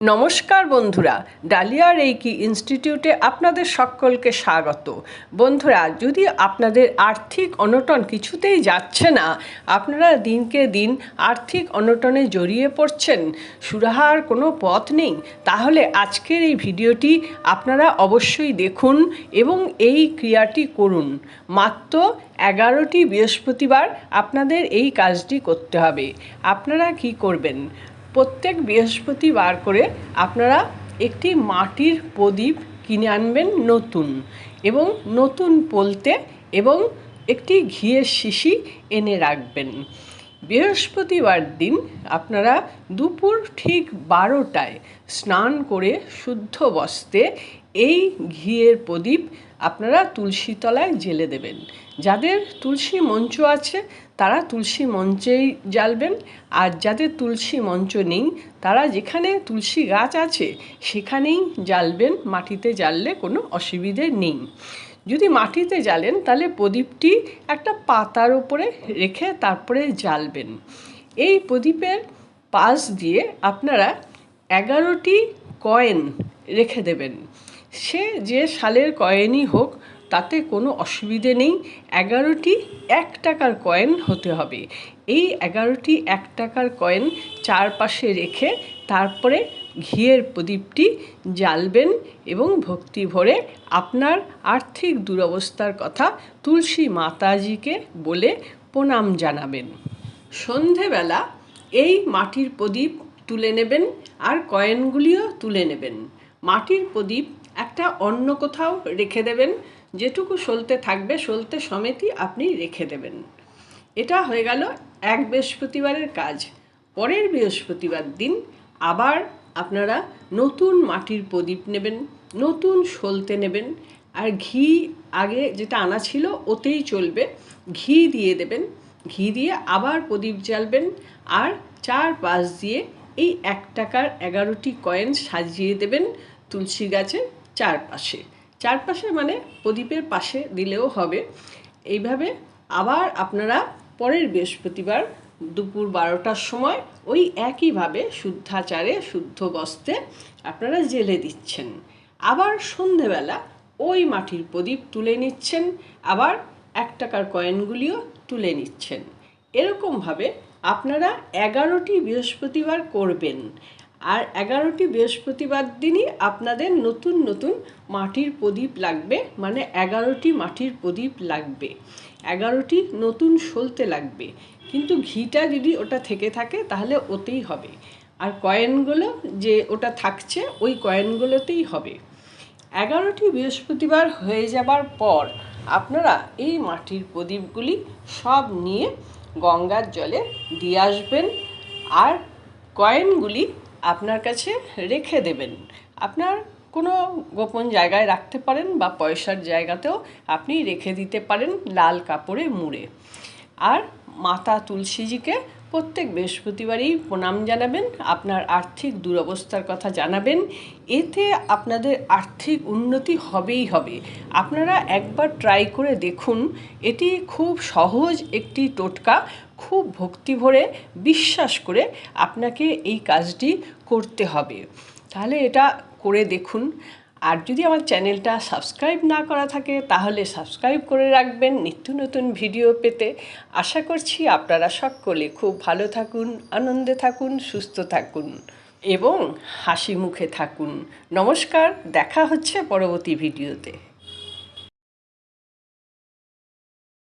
নমস্কার বন্ধুরা, dahlia reiki ইনস্টিটিউটে আপনাদের সকলকে স্বাগত। বন্ধুরা, যদি আপনাদের আর্থিক অনটন কিছুতেই যাচ্ছে না, আপনারা দিনকে দিন আর্থিক অনটনে জড়িয়ে পড়ছেন, সুরাহার কোনো পথ নেই, তাহলে আজকের এই ভিডিওটি আপনারা অবশ্যই দেখুন এবং এই ক্রিয়াটি করুন। মাত্র এগারোটি বৃহস্পতিবার আপনাদের এই কাজটি করতে হবে। আপনারা কি করবেন? প্রত্যেক বৃহস্পতিবার করে আপনারা একটি মাটির প্রদীপ কিনে আনবেন নতুন এবং নতুন পোলতে এবং একটি ঘিয়ের শিশি এনে রাখবেন। বৃহস্পতিবার দিন আপনারা দুপুর ঠিক বারোটায় স্নান করে শুদ্ধ বস্তে এই ঘিয়ের প্রদীপ আপনারা তুলসী তলায় জেলে দেবেন। যাদের তুলসী মঞ্চ আছে, তারা তুলসী মঞ্চেই জ্বালবেন। আর যাদের তুলসী মঞ্চ নেই, তারা যেখানে তুলসী গাছ আছে, সেখানেই জ্বালবেন। মাটিতে জ্বাললে কোনো অসুবিধে নেই। যদি মাটিতে জ্বালেন, তাহলে প্রদীপটি একটা পাতার ওপরে রেখে তারপরে জ্বালবেন। এই প্রদীপের পাশ দিয়ে আপনারা এগারোটি কয়েন রেখে দেবেন। সে যে সালের কয়েনই হোক তাতে কোনো অসুবিধে নেই। এগারোটি এক টাকার কয়েন হতে হবে। এই এগারোটি এক টাকার কয়েন চারপাশে রেখে তারপরে ঘিয়ের প্রদীপটি জ্বালবেন এবং ভক্তি ভরে আপনার আর্থিক দুরবস্থার কথা তুলসী মাতাজিকে বলে প্রণাম জানাবেন। সন্ধেবেলা এই মাটির প্রদীপ তুলে নেবেন আর কয়েনগুলিও তুলে নেবেন। মাটির প্রদীপ একটা অন্য কোথাও রেখে দেবেন। যেটুকু সলতে থাকবে, সলতে সমেতই আপনি রেখে দেবেন। এটা হয়ে গেল এক বৃহস্পতিবারের কাজ। পরের বৃহস্পতিবার দিন আবার আপনারা নতুন মাটির প্রদীপ নেবেন, নতুন সলতে নেবেন, আর ঘি আগে যেটা আনা ছিল ওতেই চলবে। ঘি দিয়ে দেবেন, ঘি দিয়ে আবার প্রদীপ জ্বালবেন, আর চার পাশ দিয়ে এই এক টাকার এগারোটি কয়েন সাজিয়ে দেবেন তুলসী গাছের চারপাশে। চারপাশে মানে প্রদীপের পাশে দিলেও হবে। এইভাবে আবার আপনারা পরের বৃহস্পতিবার দুপুর বারোটার সময় ওই একইভাবে শুদ্ধাচারে, শুদ্ধ বস্তে আপনারা জেলে দিচ্ছেন। আবার সন্ধেবেলা ওই মাটির প্রদীপ তুলে নিচ্ছেন, আবার এক টাকার কয়েনগুলিও তুলে নিচ্ছেন। এরকমভাবে আপনারা এগারোটি বৃহস্পতিবার করবেন। আর এগারোটি বৃহস্পতিবার দিনই আপনাদের নতুন নতুন মাটির প্রদীপ লাগবে মানে এগারোটি মাটির প্রদীপ লাগবে। এগারোটি নতুন সলতে লাগবে। কিন্তু ঘিটা যদি ওটা থেকে থাকে, তাহলে ওতেই হবে। আর কয়েনগুলো যে ওটা থাকছে, ওই কয়েনগুলোতেই হবে। এগারোটি বৃহস্পতিবার হয়ে যাবার পর আপনারা এই মাটির প্রদীপগুলি সব নিয়ে গঙ্গার জলে দিয়ে আসবেন। আর কয়েনগুলি আপনার কাছে রেখে দেবেন। আপনার কোনো গোপন জায়গায় রাখতে পারেন বা পয়সার জায়গাতেও আপনি রেখে দিতে পারেন লাল কাপড়ে মুড়ে। আর মাতা তুলসীজিকে প্রত্যেক বৃহস্পতিবারই প্রণাম জানাবেন, আপনার আর্থিক দুরবস্থার কথা জানাবেন। এতে আপনাদের আর্থিক উন্নতি হবেই হবে। আপনারা একবার ট্রাই করে দেখুন, এটি খুব সহজ একটি টোটকা, খুব ভক্তি ভরে বিশ্বাস করে আপনাকে এই কাজটি করতে হবে। তাহলে এটা করে দেখুন। আর যদি আমার চ্যানেলটা সাবস্ক্রাইব না করা থাকে, তাহলে সাবস্ক্রাইব করে রাখবেন নিত্য নতুন ভিডিও পেতে। আশা করছি আপনারা সকলে খুব ভালো থাকুন, আনন্দে থাকুন, সুস্থ থাকুন এবং হাসি মুখে থাকুন। নমস্কার, দেখা হচ্ছে পরবর্তী ভিডিওতে।